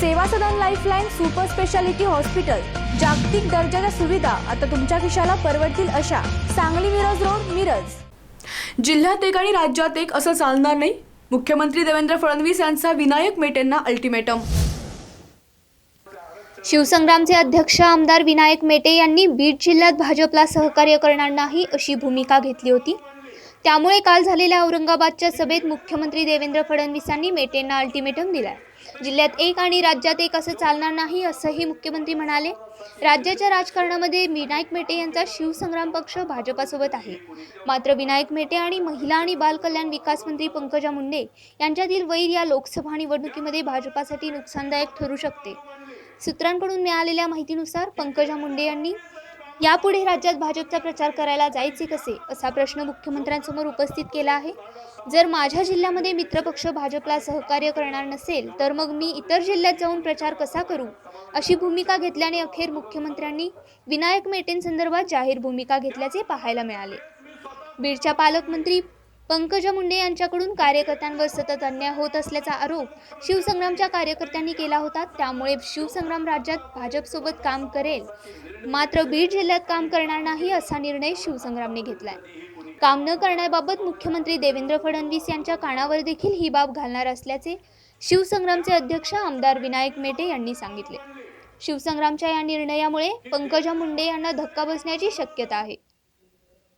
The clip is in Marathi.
Seva Sadan lifeline super speciality hospital. जागतिक दर्जाच्या सुविधा आता तुमच्या खिशाला परवडतील अशा सांगली मिरज रोड मिरज. जिल्ह्यात एक आणि राज्यात एक असं चालणार नाही. मुख्यमंत्री देवेंद्र फडणवीस यांचा विनायक मेटेंना अल्टिमेटम. शिवसंग्रामचे अध्यक्ष आमदार विनायक मेटे यांनी बीड जिल्ह्यात भाजपला सहकार्य करणार नाही अशी भूमिका घेतली होती. त्यामुळे काल झालेल्या औरंगाबादच्या सभेत मुख्यमंत्री देवेंद्र फडणवीसांनी मेटेंना अल्टिमेटम दिलाय. जिल्ह्यात एक आणि राज्यात एक असं चालणार नाही असंही मुख्यमंत्री म्हणाले. राज्याच्या राजकारणामध्ये विनायक मेटे यांचा शिवसंग्राम पक्ष भाजपासोबत आहे. मात्र विनायक मेटे आणि महिला आणि बालकल्याण विकास मंत्री पंकजा मुंडे यांच्यातील वैर या लोकसभा निवडणुकीमध्ये भाजपासाठी नुकसानदायक ठरू शकते. सूत्रांकडून मिळालेल्या माहितीनुसार पंकजा मुंडे यांनी यापुढे राज्यात भाजपचा प्रचार करायला जायचे कसे असा प्रश्न मुख्यमंत्र्यांसमोर उपस्थित केला आहे. जर माझ्या जिल्ह्यामध्ये मित्रपक्ष भाजपला सहकार्य करणार नसेल तर मग मी इतर जिल्ह्यात जाऊन प्रचार कसा करू? अशी भूमिका घेतल्याने अखेर मुख्यमंत्र्यांनी विनायक मेटेंसंदर्भात जाहीर भूमिका घेतल्याचे पाहायला मिळाले. बीडच्या पालकमंत्री पंकजा मुंडे यांच्याकडून कार्यकर्त्यांवर सतत अन्याय होत असल्याचा आरोप शिवसंग्रामच्या कार्यकर्त्यांनी केला होता. त्यामुळे शिवसंग्राम राज्यात भाजपसोबत काम करेल. मात्र बीड जिल्ह्यात काम करणार नाही असा निर्णय शिवसंग्रामने घेतलाय. काम न करण्याबाबत मुख्यमंत्री देवेंद्र फडणवीस यांच्या कानावर देखील ही बाब घालणार असल्याचे शिवसंग्रामचे अध्यक्ष आमदार विनायक मेटे यांनी सांगितले. शिवसंग्रामच्या या निर्णयामुळे पंकजा मुंडे यांना धक्का बसण्याची शक्यता आहे.